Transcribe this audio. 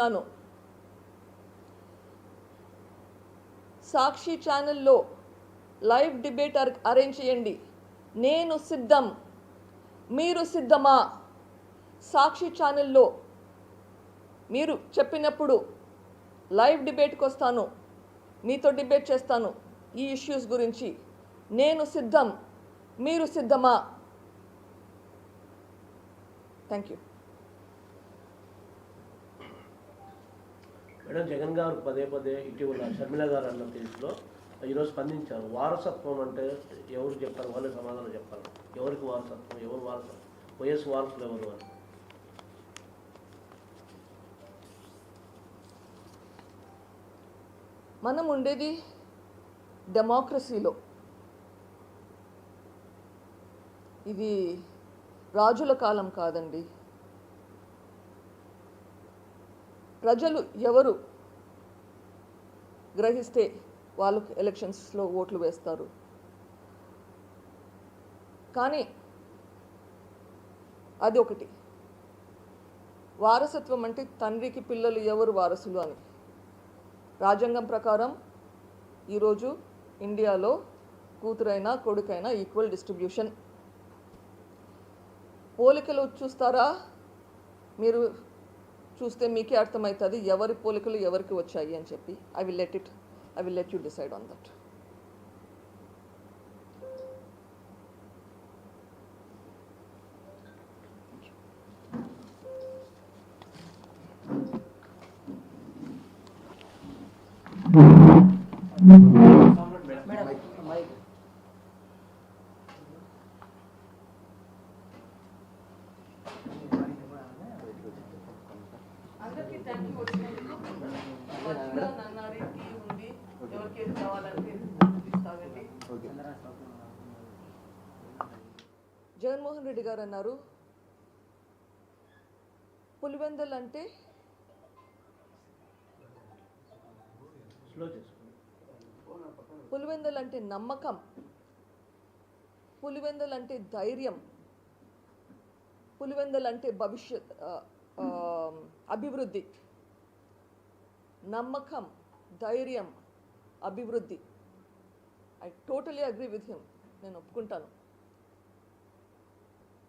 చెప్తున్నాను. సాక్షి ఛానల్లో live debate arrange చేయండి. నేను సిద్ధం. మీరు సిద్ధమా? సాక్షి ఛానల్లో మీరు చెప్పినప్పుడు లైవ్ డిబేట్కి వస్తాను. మీతో డిబేట్ చేస్తాను ఈ ఇష్యూస్ గురించి. నేను సిద్ధం. మీరు సిద్ధమా? థ్యాంక్ యూ మేడం జగన్ గారు పదే పదే ఇటీవల షర్మిల గారు అన్న కేసులో ఈరోజు స్పందించారు. వారసత్వం అంటే ఎవరు చెప్పారు? వాళ్ళు సమాధానం చెప్పాలి. ఎవరికి వారసత్వం? ఎవరు వారసత్వం? వయస్సు వారసులు ఎవరు అని. మనం ఉండేది డెమోక్రసీలో ఇది రాజుల కాలం కాదండి. ప్రజలు ఎవరు గ్రహిస్తే వాళ్ళు ఎలక్షన్స్లో ఓట్లు వేస్తారు? కానీ అది ఒకటి. వారసత్వం అంటే తండ్రికి పిల్లలు ఎవరు వారసులు అని. రాజ్యాంగం ప్రకారం ఈరోజు ఇండియాలో కూతురైనా కొడుకైనా ఈక్వల్ డిస్ట్రిబ్యూషన్ పోలికలు చూస్తారా? మీరు చూస్తే మీకే అర్థమవుతుంది ఎవరి పోలికలు ఎవరికి వచ్చాయి అని చెప్పి. I will let it I will let you decide on that అందరికీ థ్యాంక్ యూ వచ్చినందుకు మధ్యలో నన్నారెడ్డి ఉంది ఎవరికి ఏది కావాలంటే ఇస్తానండి జగన్మోహన్ రెడ్డి గారు అన్నారు పులివెందల్ అంటే పులివెందల్ అంటే నమ్మకం పులివెందల్ అంటే ధైర్యం పులివెందల్ అంటే భవిష్యత్ అభివృద్ధి. నమ్మకం ధైర్యం అభివృద్ధి. I totally agree with him నేను ఒప్పుకుంటాను.